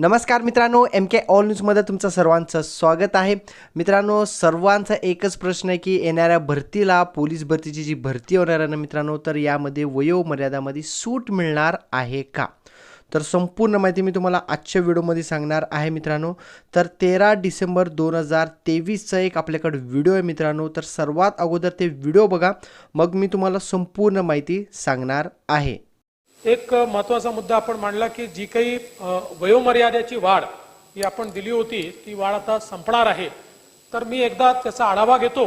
नमस्कार मित्रांनो एम के ऑल न्यूजमध्ये तुमचं सर्वांचं स्वागत आहे. मित्रांनो सर्वांचा एकच प्रश्न आहे की येणाऱ्या भरतीला पोलीस भरतीची जी भरती होणार आहे ना मित्रांनो तर यामध्ये वयोमर्यादामध्ये सूट मिळणार आहे का? तर संपूर्ण माहिती मी तुम्हाला आजच्या व्हिडिओमध्ये सांगणार आहे मित्रांनो. तर तेरा डिसेंबर दोन हजार तेवीसचा एक आपल्याकडे व्हिडिओ आहे मित्रांनो. तर सर्वात अगोदर ते व्हिडिओ बघा. मग मी तुम्हाला संपूर्ण माहिती सांगणार आहे. एक महत्त्वाचा मुद्दा आपण मांडला की जी काही वयोमर्यादेची वाढ ही आपण दिली होती ती वाढ आता संपणार आहे. तर मी एकदा त्याचा आढावा घेतो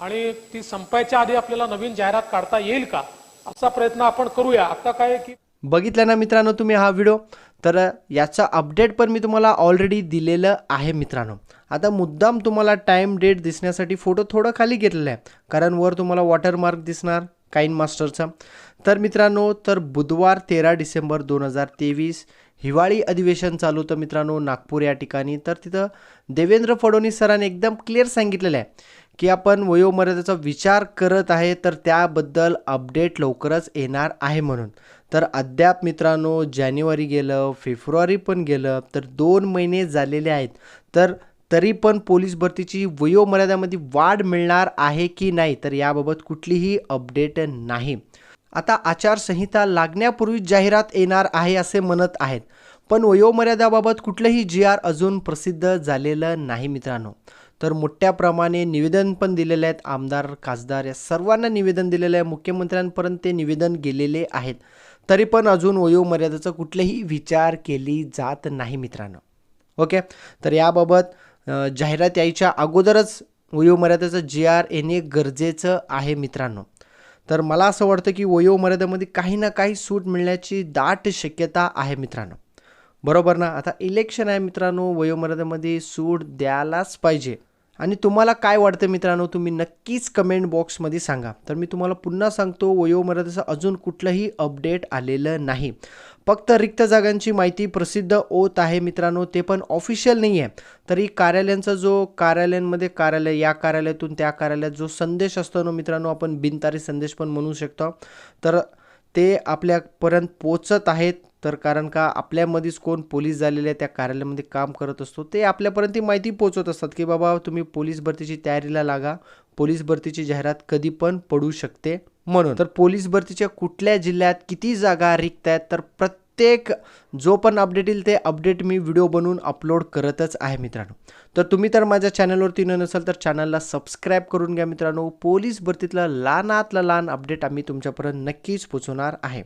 आणि ती संपायच्या आधी आपल्याला नवीन जाहिरात काढता येईल का? असा प्रयत्न आपण करूया. आता काय की बघितलं ना मित्रांनो तुम्ही हा व्हिडिओ? तर याचा अपडेट पण मी तुम्हाला ऑलरेडी दिलेलं आहे मित्रांनो. आता मुद्दाम तुम्हाला टाईम डेट दिसण्यासाठी फोटो थोडं खाली घेतलेला आहे. कारण वर तुम्हाला वॉटरमार्क दिसणार काइन मास्टरचा. तर मित्रांनो तर बुधवार तेरा डिसेंबर दोन हजार तेवीस हिवाळी अधिवेशन चालू होतं मित्रांनो नागपूर या ठिकाणी. तर तिथं देवेंद्र फडणवीस सरांनी एकदम क्लिअर सांगितलेलं आहे की आपण वयोमर्यादेचा विचार करत आहे तर त्याबद्दल अपडेट लवकरच येणार आहे म्हणून. तर अद्याप मित्रांनो जानेवारी गेलं फेब्रुवारी पण गेलं तर दोन महिने झालेले आहेत. तर तरी पण पोलीस भरतीची वयोमर्यादामध्ये वाढ मिळणार आहे की नाही? तर याबाबत कुठलीही अपडेट नाही. आता आचारसंहिता लागण्यापूर्वी जाहिरात येणार आहे असे म्हणत आहेत. पण वयोमर्यादाबाबत कुठलंही जी आर अजून प्रसिद्ध झालेलं नाही मित्रांनो. तर मोठ्या प्रमाणे निवेदन पण दिलेले आहेत. आमदार खासदार या सर्वांना निवेदन दिलेलं आहे. मुख्यमंत्र्यांपर्यंत ते निवेदन गेलेले आहेत. तरी पण अजून वयोमर्यादेचा कुठलाही विचार केली जात नाही मित्रांनो. ओके? तर याबाबत जाहिरात यायच्या अगोदरच वयोमर्यादेचं जी आर येणे गरजेचं आहे मित्रांनो. तर मला असं वाटतं की वयोमर्यादेमध्ये काही ना काही सूट मिळण्याची दाट शक्यता आहे मित्रांनो. बरोबर ना? आता इलेक्शन आहे मित्रांनो वयोमर्यादेमध्ये सूट द्यायलाच पाहिजे. आणि तुम्हाला काय वाटतं मित्रांनो तुम्ही नक्कीच कमेंट बॉक्समध्ये सांगा. तर मी तुम्हाला पुन्हा सांगतो वयोमर्यादेचं अजून कुठलंही अपडेट आलेलं नाही. फक्त रिक्त जागांची माहिती प्रसिद्ध होत आहे मित्रांनो ते पण ऑफिशियल नाही आहे तरी कार्यालयांचा जो कार्यालयांमध्ये कार्यालय या कार्यालयातून त्या कार्यालयात जो संदेश असतो ना मित्रांनो आपण बिनतारी संदेश पण म्हणू शकतो. तर ते आपल्यापर्यंत पोचत आहेत तर कारण का आपल्यामध्येच कोण पोलीस झालेले आहे त्या कार्यालयामध्ये काम करत असतो ते आपल्यापर्यंत ती माहिती पोचवत असतात की बाबा तुम्ही पोलीस भरतीची तयारीला लागा पोलीस भरतीची जाहिरात कधी पण पडू शकते म्हणून. तर पोलीस भरतीच्या कुठल्या जिल्ह्यात किती जागा रिक्त आहेत तर प्रत्येक जो पण अपडेट येईल ते अपडेट मी व्हिडिओ बनवून अपलोड करतच आहे मित्रांनो. तर तुम्ही तर माझ्या चॅनलवरती न नसाल तर चॅनलला सबस्क्राईब करून घ्या मित्रांनो. पोलीस भरतीतला लहानातला लहान अपडेट आम्ही तुमच्यापर्यंत नक्कीच पोचवणार आहे.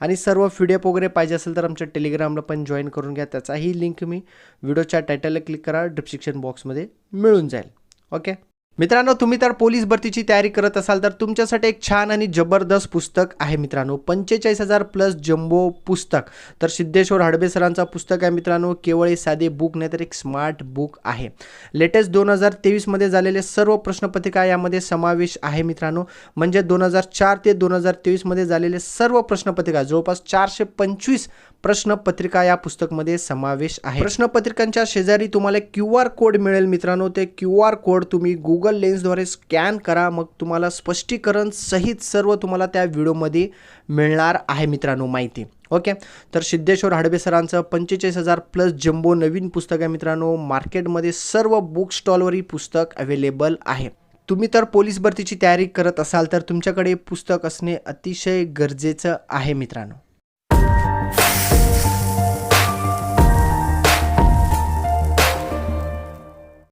आणि सर्व पीडीएफ वगैरे पाहिजे असेल तर आमच्या टेलिग्रामला पण जॉईन करून घ्या. त्याचाही लिंक मी व्हिडिओच्या टायटलला क्लिक करा. डिस्क्रिप्शन बॉक्समध्ये मिळून जाईल. ओके मित्रांनो तुम्ही तर पोलीस भरतीची तयारी करत असाल तर तुमच्यासाठी एक छान आणि जबरदस्त पुस्तक आहे मित्रांनो पंचेचाळीस हजार प्लस जम्बो पुस्तक. तर सिद्धेश्वर हडबे सरांचा पुस्तक आहे मित्रांनो केवळ हे साधे बुक नाही तर एक स्मार्ट बुक आहे. लेटेस्ट दोन हजार तेवीसमध्ये झालेले सर्व प्रश्नपत्रिका यामध्ये समावेश आहे मित्रांनो म्हणजे दोन हजार चार ते दोन हजार तेवीसमध्ये झालेले सर्व प्रश्नपत्रिका जवळपास चारशे पंचवीस प्रश्नपत्रिका या पुस्तकमध्ये समावेश आहे. प्रश्नपत्रिकांच्या शेजारी तुम्हाला क्यू आर कोड मिळेल मित्रांनो ते क्यू आर कोड तुम्ही गुगल गुगल लेन्सद्वारे स्कॅन करा. मग तुम्हाला स्पष्टीकरण सहित सर्व तुम्हाला त्या व्हिडिओमध्ये मिळणार आहे मित्रांनो माहिती. ओके तर सिद्धेश्वर हडबे सरांचं पंचेचाळीस हजार प्लस जम्बो नवीन पुस्तक आहे मित्रांनो. मार्केटमध्ये सर्व बुक स्टॉलवर ही पुस्तक अवेलेबल आहे. तुम्ही तर पोलीस भरतीची तयारी करत असाल तर तुमच्याकडे पुस्तक असणे अतिशय गरजेचं आहे मित्रांनो.